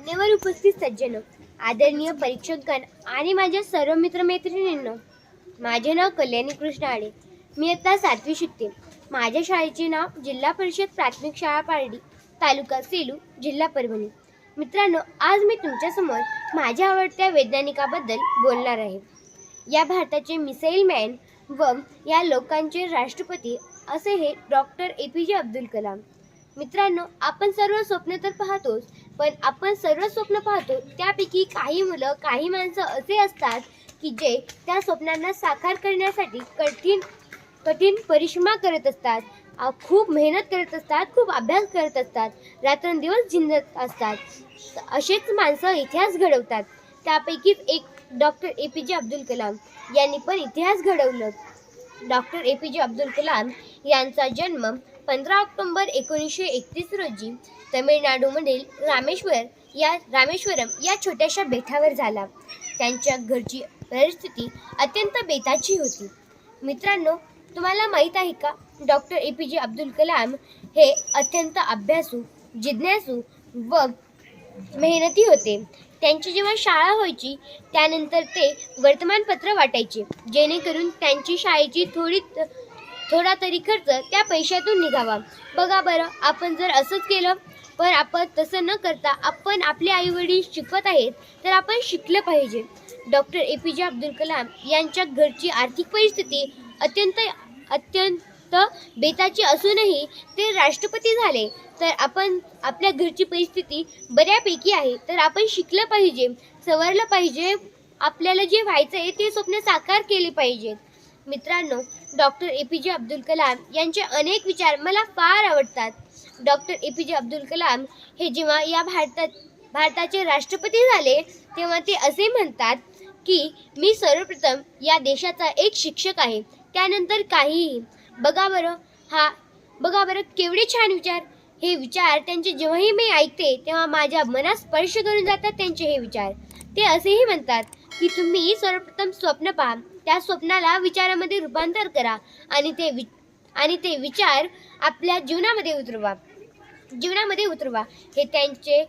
मान्यवर उपस्थित सज्जन आदरणीय परीक्षकगण आणि माझ्या सर्व मित्रमैत्रिणींनो माझे नाव कल्याणी कृष्ण आळे मी आता सातवी शिकते. माझ्या शाळेचे नाव जिल्हा परिषद प्राथमिक शाळा पारडी तालुका सेलू जिल्हा परभणी. मित्रांनो आज मी तुमच्यासमोर माझ्या आवडत्या वैज्ञानिकाबद्दल बोलणार आहे. या भारताचे मिसाईल मॅन व या लोकांचे राष्ट्रपती असे हे डॉक्टर ए पी जे अब्दुल कलाम. मित्रांनो आपण सर्व स्वप्न तर पाहतोच पण आपण सर्व स्वप्न पाहतो त्यापैकी काही मुलं काही माणसं असे असतात की जे त्या स्वप्नांना साकार करण्यासाठी कठीण कठीण परिश्रमा करत असतात. खूप मेहनत करत असतात खूप अभ्यास करत असतात रात्रंदिवस झिंजत असतात. असेच माणसं इतिहास घडवतात. त्यापैकीच एक डॉक्टर ए पी जे अब्दुल कलाम यांनी पण इतिहास घडवलं. डॉक्टर ए पी जे अब्दुल कलाम यांचा जन्म पंधरा ऑक्टोंबर एकोणीसशे एकतीस रोजी तमिळनाडूमधील रामेश्वर या रामेश्वरम या छोट्याशा बेटावर झाला. त्यांच्या घरची परिस्थिती अत्यंत बेताची होती. मित्रांनो तुम्हाला माहीत आहे का? डॉक्टर ए पी जे अब्दुल कलाम हे अत्यंत अभ्यासू जिज्ञासू व मेहनती होते. त्यांची जेव्हा शाळा व्हायची त्यानंतर ते वर्तमानपत्र वाटायचे जेणेकरून त्यांची शाळेची थोडी थोडा तरी खर्च त्या पैशातून निघावा. बघा बरं आपण जर असंच केलं पण आपण तसं न करता आपण आपले आईवडील शिकवत आहेत तर आपण शिकलं पाहिजे. डॉक्टर ए पी जे अब्दुल कलाम यांच्या घरची आर्थिक परिस्थिती अत्यंत अत्यंत बेताची असूनही ते राष्ट्रपती झाले. तर आपण आपल्या घरची परिस्थिती बऱ्यापैकी आहे तर आपण शिकलं पाहिजे सवरलं पाहिजे. आपल्याला जे व्हायचं आहे ते स्वप्न साकार केले पाहिजेत. मित्रांनो डॉक्टर ए पी जे अब्दुल कलाम यांचे अनेक विचार मला फार आवडतात. डॉक्टर ए पी जे अब्दुल कलाम हे जेव्हा या भारतात भारताचे राष्ट्रपती झाले तेव्हा ते असे म्हणतात की मी सर्वप्रथम या देशाचा एक शिक्षक आहे. त्यानंतर काहीही. बघा बरं हा बघा बरं केवढे छान विचार. हे विचार त्यांचे जेव्हाही मी ऐकते तेव्हा माझ्या मनात स्पर्श करून जातात त्यांचे हे विचार. ते असेही म्हणतात की तुम्ही सर्वप्रथम स्वप्न पहा. त्या स्वप्नाला विचारामध्ये रूपांतर करा आणि ते वि आणि ते विचार आपल्या जीवनामध्ये उतरवा. जीवनामध्ये उतरवा. हे त्यांचे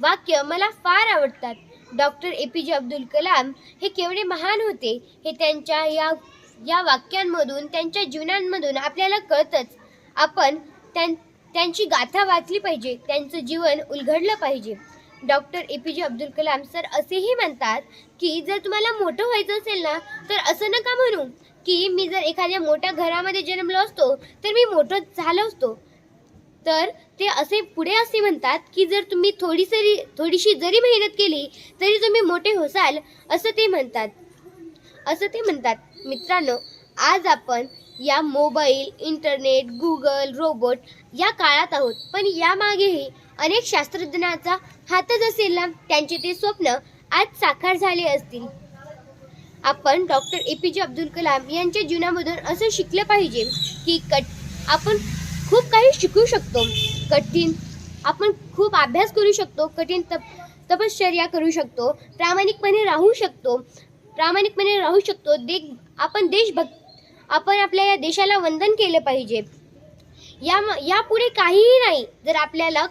वाक्य मला फार आवडतात. डॉक्टर ए पी जे अब्दुल कलाम हे केवढे महान होते. हे त्यांच्या या या वाक्यांमधून त्यांच्या जीवनांमधून आपल्याला कळतंच. आपण त्यां त्यांची गाथा वाचली पाहिजे. त्यांचं जीवन उलगडलं पाहिजे. डॉक्टर ए पी जे अब्दुल कलाम सर असेही म्हणतात की जर तुम्हाला मोठं व्हायचं असेल ना तर असं नका म्हणू की मी जर एखाद्या मोठ्या घरामध्ये जन्मलो असतो तर मी मोठं झालो असतो. तर ते असे पुढे असे म्हणतात की जर तुम्ही थोडीसरी थोडीशी जरी मेहनत केली तरी तुम्ही मोठे होसाल असं ते म्हणतात. असं ते म्हणतात. मित्रांनो आज आपण या मोबाईल इंटरनेट गुगल रोबोट या काळात आहोत. पण यामागेही अनेक शास्त्रज्ञांचा हातच असेल ना त्यांचे ते स्वप्न आज साकार झाले असतील. आपण डॉक्टर ए पी जे अब्दुल कलाम यांच्या जीवनामधून असं शिकलं पाहिजे की कट आपण खूप काही शिकू शकतो. कठीण आपण खूप अभ्यास करू शकतो कठीण तप तपश्चर्या करू शकतो प्रामाणिकपणे राहू शकतो प्रामाणिकपणे राहू शकतो. दे आपण देशभक्त आपण आपल्या या देशाला वंदन केलं पाहिजे. या यापुढे काहीही नाही जर आपल्याला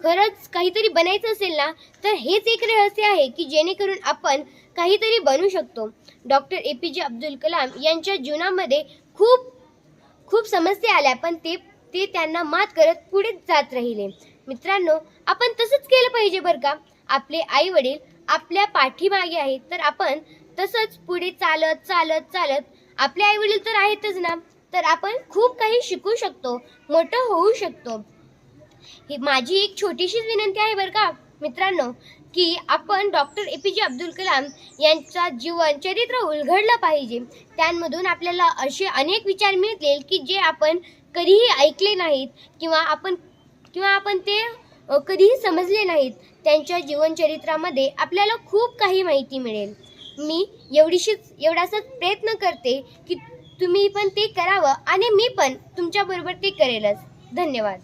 खरंच काहीतरी बनायचं असेल ना तर हेच एक रहस्य आहे की जेणेकरून आपण काहीतरी बनू शकतो. डॉक्टर ए पी जे अब्दुल कलाम यांच्या जीवनामध्ये खूप खूप समस्या आल्या पण ते ते त्यांना मात करत पुढे जात राहिले. मित्रांनो आपण तसंच केलं पाहिजे बरं का? आपले आई वडील आपल्या पाठीमागे आहेत तर आपण तसंच पुढे चालत चालत चालत आपले आई वडील तर आहेतच ना? तर आपण खूप काही शिकू शकतो मोठं होऊ शकतो. ही माझी एक छोटीशीच विनंती आहे बरं का मित्रांनो की आपण डॉक्टर ए पी जे अब्दुल कलाम यांचा जीवन चरित्र उलगडलं पाहिजे. त्यांमधून आपल्याला असे अनेक विचार मिळतील की जे आपण कधीही ऐकले नाहीत किंवा आपण किंवा आपण ते कधीही समजले नाहीत. त्यांच्या जीवनचरित्रामध्ये आपल्याला खूप काही माहिती मिळेल. मी एवढीशीच एवढासाच प्रयत्न करते की तुम्ही पण ते करावं आणि मी पण तुमच्याबरोबर ते करेलच. धन्यवाद.